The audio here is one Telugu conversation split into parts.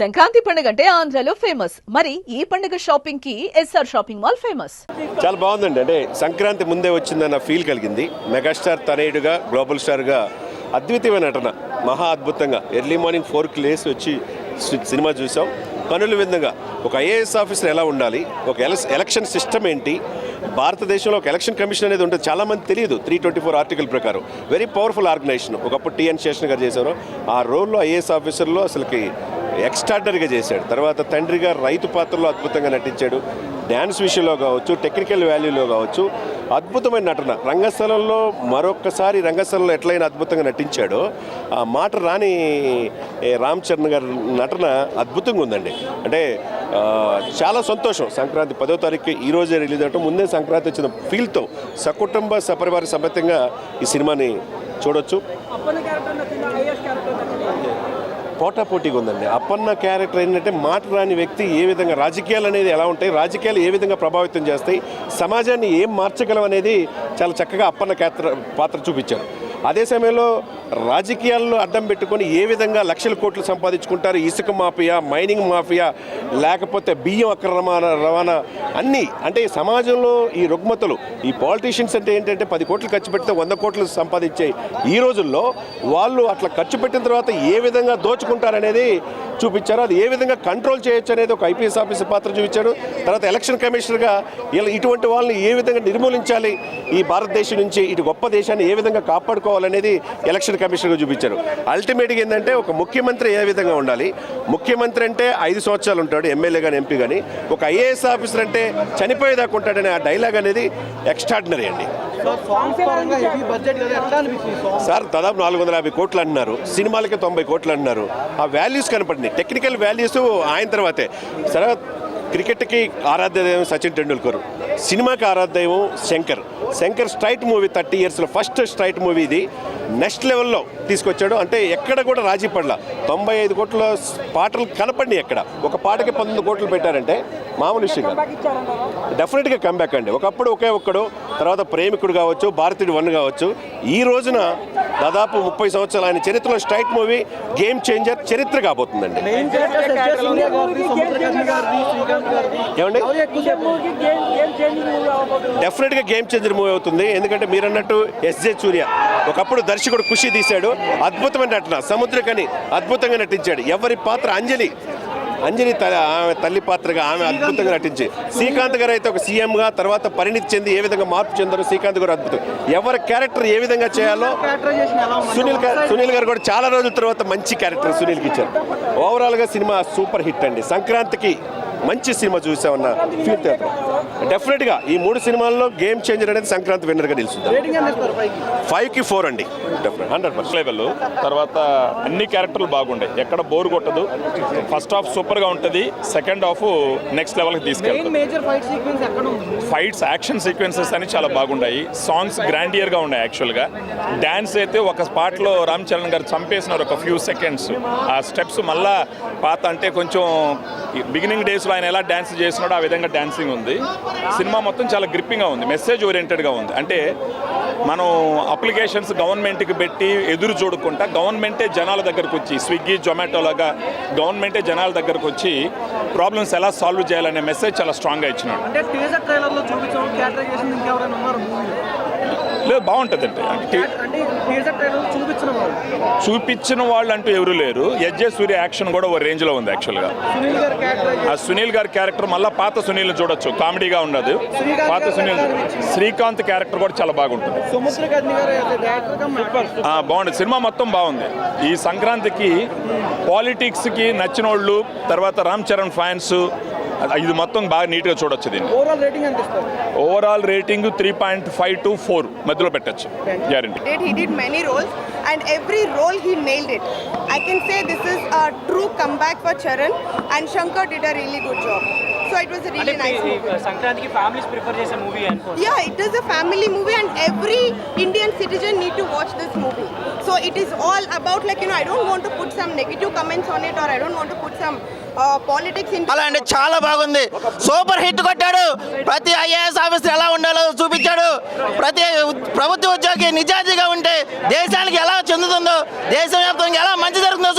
సంక్రాంతి పండుగ అంటే ఆంధ్రాలో ఫేమస్. మరి ఈ పండుగ షాపింగ్కి ఎస్ఆర్ షాపింగ్ మాల్ ఫేమస్. చాలా బాగుందండి. అంటే సంక్రాంతి ముందే వచ్చిందన్న ఫీల్ కలిగింది. మెగాస్టార్ తనయుడుగా గ్లోబల్ స్టార్గా అద్వితీయమైన నటన. మహా అద్భుతంగా. ఎర్లీ మార్నింగ్ ఫోర్కి లేసి వచ్చి సినిమా చూసాం. కనుల విధంగా. ఒక ఐఏఎస్ ఆఫీసర్ ఎలా ఉండాలి? ఒక ఎలక్షన్ సిస్టమ్ ఏంటి? భారతదేశంలో ఒక ఎలక్షన్ కమిషన్ అనేది ఉంటుంది. చాలామంది తెలియదు. త్రీ ట్వంటీ ఫోర్ ఆర్టికల్ ప్రకారం. Very powerful organisation. ఒకప్పుడు టిఎన్ శేషన్ గారు చేశారు ఆ రోల్లో ఐఏఎస్ ఆఫీసర్లో అసలుకి ఎక్స్ట్రాడనరీగా చేశాడు. తర్వాత తండ్రిగా రైతు పాత్రలో అద్భుతంగా నటించాడు. డ్యాన్స్ విషయంలో కావచ్చు టెక్నికల్ వాల్యూలో కావచ్చు అద్భుతమైన నటన. రంగస్థలంలో మరొక్కసారి రంగస్థలంలో ఎట్లయినా అద్భుతంగా నటించాడో ఆ మాట రాని రామ్ చరణ్ గారి నటన అద్భుతంగా ఉందండి. అంటే చాలా సంతోషం. సంక్రాంతి పదో తారీఖు ఈ రోజే రిలీజ్ అవటం ముందే సంక్రాంతి వచ్చిన ఫీల్తో సకుటుంబ సపరివార సమేతంగా ఈ సినిమాని చూడొచ్చు. పోటాపోటీగా పోటా పోటీగా ఉందండి. అప్పన్న క్యారెక్టర్ ఏంటంటే మాట రాని వ్యక్తి ఏ విధంగా రాజకీయాలు అనేది ఎలా ఉంటాయి రాజకీయాలు ఏ విధంగా ప్రభావితం చేస్తాయి సమాజాన్ని ఏం మార్చగలం అనేది చాలా చక్కగా అప్పన్న పాత్ర పాత్ర చూపించారు. అదే సమయంలో రాజకీయాల్లో అడ్డం పెట్టుకొని ఏ విధంగా లక్షల కోట్లు సంపాదించుకుంటారు? ఇసుక మాఫియా మైనింగ్ మాఫియా లేకపోతే బియ్యం అక్రమ రవాణా అన్నీ అంటే ఈ సమాజంలో ఈ రుగ్మతలు ఈ పాలిటీషియన్స్ అంటే ఏంటంటే పది కోట్లు ఖర్చు పెడితే వంద కోట్లు సంపాదించే ఈ రోజుల్లో వాళ్ళు అట్లా ఖర్చు పెట్టిన తర్వాత ఏ విధంగా దోచుకుంటారనేది చూపించారు. అది ఏ విధంగా కంట్రోల్ చేయొచ్చు అనేది ఒక ఐపీఎస్ ఆఫీసర్ పాత్ర చూపించాడు తర్వాత ఎలక్షన్ కమిషనర్గా ఇలా ఇటువంటి వాళ్ళని ఏ విధంగా నిర్మూలించాలి? ఈ భారతదేశం నుంచి ఇటు గొప్ప దేశాన్ని ఏ విధంగా కాపాడుకోవాలనేది ఎలక్షన్ కమిషనర్గా చూపించారు. అల్టిమేట్గా ఏంటంటే ఒక ముఖ్యమంత్రి ఏ విధంగా ఉండాలి? ముఖ్యమంత్రి అంటే ఐదు సంవత్సరాలు ఉంటాడు ఎమ్మెల్యే కానీ ఎంపీ కానీ ఒక ఐఏఎస్ ఆఫీసర్ అంటే చనిపోయేదాకా ఉంటాడనే ఆ డైలాగ్ అనేది ఎక్స్ట్రాడినరీ అండి. సార్ దాదాపు నాలుగు వందల యాభై కోట్లు అంటున్నారు. సినిమాలకి తొంభై కోట్లు అంటున్నారు. ఆ వాల్యూస్ కనపడింది టెక్నికల్ వాల్యూస్ ఆయన తర్వాతే. సరే క్రికెట్కి ఆరాధ్య సచిన్ టెండూల్కర్. సినిమాకి ఆరాధ్యదైవం Shankar. Shankar straight movie thirty ఇయర్స్లో ఫస్ట్ స్ట్రైట్ మూవీ ఇది. నెక్స్ట్ లెవెల్లో తీసుకొచ్చాడు. అంటే ఎక్కడ కూడా రాజీ పడల. తొంభై ఐదు కోట్ల పాటలు కనపడి ఎక్కడ. ఒక పాటకి పంతొమ్మిది కోట్లు పెట్టారంటే మామూలు విషయం కాదు. డెఫినెట్గా కంబ్యాక్ అండి. ఒకప్పుడు ఒకే ఒక్కడు తర్వాత ప్రేమికుడు కావచ్చు భారతీయుడు వన్ కావచ్చు. ఈ రోజున దాదాపు ముప్పై సంవత్సరాలు ఆయన చరిత్రలో స్ట్రైట్ మూవీ గేమ్ చేంజర్ చరిత్ర కాబోతుందండి. ఏమండి? డెఫినెట్గా గేమ్ చేంజర్ మూవీ అవుతుంది. ఎందుకంటే మీరు అన్నట్టు ఎస్జే సూర్య ఒకప్పుడు దర్శకుడు ఖుషి తీశాడు. అద్భుతమైన నటన సముద్రకని అద్భుతంగా నటించాడు. ఎవరి పాత్ర? అంజలి. అంజలి త ఆమె తల్లి పాత్రగా ఆమె అద్భుతంగా నటించి. శ్రీకాంత్ గారు అయితే ఒక సీఎంగా తర్వాత పరిణితి చెంది ఏ విధంగా మార్పు చెందారో శ్రీకాంత్ గారు అద్భుతం. ఎవరి క్యారెక్టర్ ఏ విధంగా చేయాలో సునీల్ గారు సునీల్ గారు కూడా చాలా రోజుల తర్వాత మంచి క్యారెక్టర్ సునీల్కి ఇచ్చారు. ఓవరాల్గా సినిమా సూపర్ హిట్ అండి. సంక్రాంతికి మంచి సినిమా చూసామన్న ఫీల్ థియేటర్ డెఫినెట్గా ఈ మూడు సినిమాల్లో గేమ్ చేంజర్ అనేది సంక్రాంతి విన్నర్గా నిలుస్తుంది? రేటింగ్ ఎంత ఇస్తారు పైకి? ఫైవ్కి ఫోర్ అండి. డెఫినెట్ హండ్రెడ్ పర్సెంట్ లెవెల్ తర్వాత అన్ని క్యారెక్టర్లు బాగుంటాయి ఎక్కడ బోర్ కొట్టదు. ఫస్ట్ హాఫ్ సూపర్గా ఉంటుంది. సెకండ్ హాఫ్ నెక్స్ట్ లెవెల్కి మెయిన్ తీసుకెళ్తుంది. మేజర్ ఫైట్ సీక్వెన్స్ ఎక్కడ ఉంది? ఫైట్స్ యాక్షన్ సీక్వెన్సెస్ అని చాలా బాగున్నాయి సాంగ్స్ గ్రాండియర్గా ఉన్నాయి యాక్చువల్గా డ్యాన్స్ అయితే ఒక స్పాట్లో రామ్ చరణ్ గారు చంపేసినారు ఒక ఫ్యూ సెకండ్స్ ఆ స్టెప్స్ మళ్ళా పాత అంటే కొంచెం బిగినింగ్ డేస్లో ఆయన ఎలా డ్యాన్స్ చేసినాడో ఆ విధంగా డ్యాన్సింగ్ ఉంది. సినిమా మొత్తం చాలా గ్రిప్పింగ్గా ఉంది మెసేజ్ ఓరియంటెడ్గా ఉంది. అంటే మనం అప్లికేషన్స్ గవర్నమెంట్కి పెట్టి ఎదురు చూడకుండా గవర్నమెంటే జనాల దగ్గరకు వచ్చి స్విగ్గీ జొమాటో లాగా గవర్నమెంటే జనాల దగ్గరకు వచ్చి ప్రాబ్లమ్స్ ఎలా సాల్వ్ చేయాలనే మెసేజ్ చాలా స్ట్రాంగ్గా ఇచ్చినాడు. లేదు అంటే టీజర్ ట్రైలర్ చూపించిన వాళ్ళు. అంటూ ఎవరు లేరు. ఎస్జే సూర్య యాక్షన్ కూడా ఓ రేంజ్లో ఉంది యాక్చువల్గా. సునీల్ ఆ సునీల్ గారి క్యారెక్టర్ మళ్ళీ పాత సునీల్ని చూడొచ్చు. కామెడీగా ఉండదు పాత సునీల్ శ్రీకాంత్ క్యారెక్టర్ కూడా చాలా బాగుంటుంది. బాగుంది. సినిమా మొత్తం బాగుంది. ఈ సంక్రాంతికి పాలిటిక్స్కి నచ్చిన వాళ్ళు తర్వాత రామ్ చరణ్ ఫ్యాన్స్ ఇది మొత్తం బాగా నీట్గా చూడొచ్చు దీన్ని ఓవరాల్ రేటింగ్ ఎంత ఇస్తారు overall rating three point five to four మధ్యలో పెట్టచ్చు guarantee did. He did many roles, and every role he nailed it. I can say this is a true comeback for Charan, and Shankar did a really good job. So it was really nice సంక్రాంతికి ఫ్యామిలీస్ ప్రిఫర్ చేసే మూవీ అనుకో yeah it is a family movie and every Indian citizen need to watch this movie so it is all about like you know I don't want to put some negative comments on it or I don't want to put some politics in అలా అండి చాలా బాగుంది. సూపర్ హిట్ కొట్టాడు. ప్రతి ఐఏఎస్ ఆఫీసర్ ఎలా ఉండాలో చూపించాడు. ప్రతి ప్రభుత్వ ఉద్యోగి నిజాజీగా ఉంటే దేశానికి ఎలా చెందుతుందో దేశవ్యాప్తంగా ఎలా మంచి జరుగుతుందో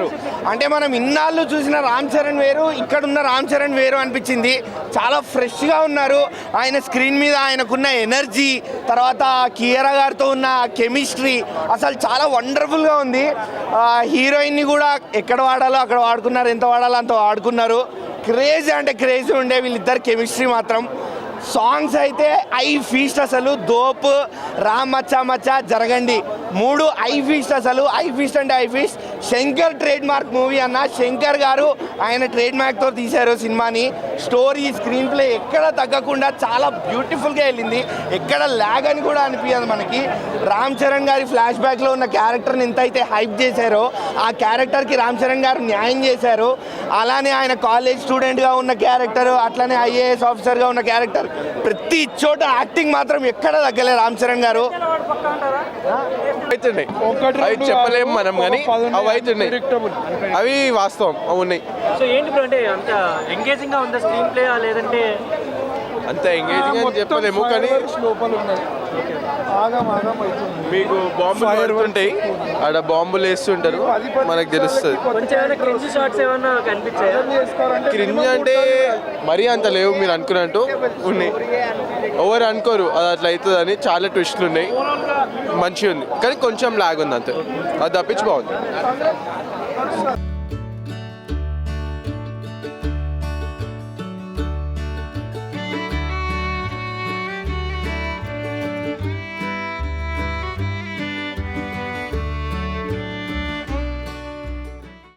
చేస్తున్నారు అంటే మనం ఇన్నాళ్ళు చూసిన రామ్ చరణ్ వేరు ఇక్కడ ఉన్న రామ్ చరణ్ వేరు అనిపించింది. చాలా ఫ్రెష్గా ఉన్నారు. ఆయన స్క్రీన్ మీద ఆయనకున్న ఎనర్జీ తర్వాత కియరా గారితో ఉన్న కెమిస్ట్రీ అసలు చాలా వండర్ఫుల్గా ఉంది. హీరోయిన్ని కూడా ఎక్కడ వాడాలో అక్కడ వాడుకున్నారు ఎంత వాడాలో అంత వాడుకున్నారు. క్రేజ్ అంటే క్రేజ్ ఉండే వీళ్ళిద్దరు కెమిస్ట్రీ మాత్రం. సాంగ్స్ అయితే ఐ ఫీస్ట్ అసలు దోపు రామ్ మచ్చా మచ్చా జరగండి. మూడు ఐ ఫీస్ట్ అసలు ఐ ఫీస్ట్ అంటే eye feast. Shankar trademark movie అన్న. శంకర్ గారు ఆయన ట్రేడ్ మార్క్తో తీశారు సినిమాని. స్టోరీ స్క్రీన్ ప్లే ఎక్కడ తగ్గకుండా చాలా బ్యూటిఫుల్గా వెళ్ళింది. ఎక్కడ ల్యాగ్ అని కూడా అనిపించదు మనకి. రామ్ చరణ్ గారి ఫ్లాష్ బ్యాక్లో ఉన్న క్యారెక్టర్ని ఎంత అయితే హైప్ చేశారో ఆ క్యారెక్టర్కి రామ్ చరణ్ గారు న్యాయం చేశారు. అలానే ఆయన కాలేజ్ స్టూడెంట్గా ఉన్న క్యారెక్టర్ అట్లనే ఐఏఎస్ ఆఫీసర్గా ఉన్న క్యారెక్టర్ ప్రతి చోట యాక్టింగ్ మాత్రం ఎక్కడ తగ్గలే రామ్ చరణ్ గారు. అవుతున్నాయి అవి చెప్పలేము మనం కానీ అవి అవుతున్నాయి అవి వాస్తవం అవి ఉన్నాయి. సో ఏంటి బ్రో అంటే అంత ఎంగేజింగ్గా ఉందా స్క్రీన్ ప్లే లేదంటే అంత ఎంగేజింగ్ అని చెప్పలేము కానీ మీకు బాంబులు పడుతుంటాయి. ఆడ బాంబులు వేస్తుంటారు మనకు తెలుస్తుంది. క్రింజ్ అంటే మరీ అంత లేవు మీరు అనుకున్నట్టు ఉన్నాయి. ఎవరు అనుకోరు అది అట్లా అవుతుంది అని చాలా ట్విస్ట్లు ఉన్నాయి. మంచిగా ఉంది. కానీ కొంచెం లాగ్ ఉంది అంతే. అది తప్పించి బాగుంది.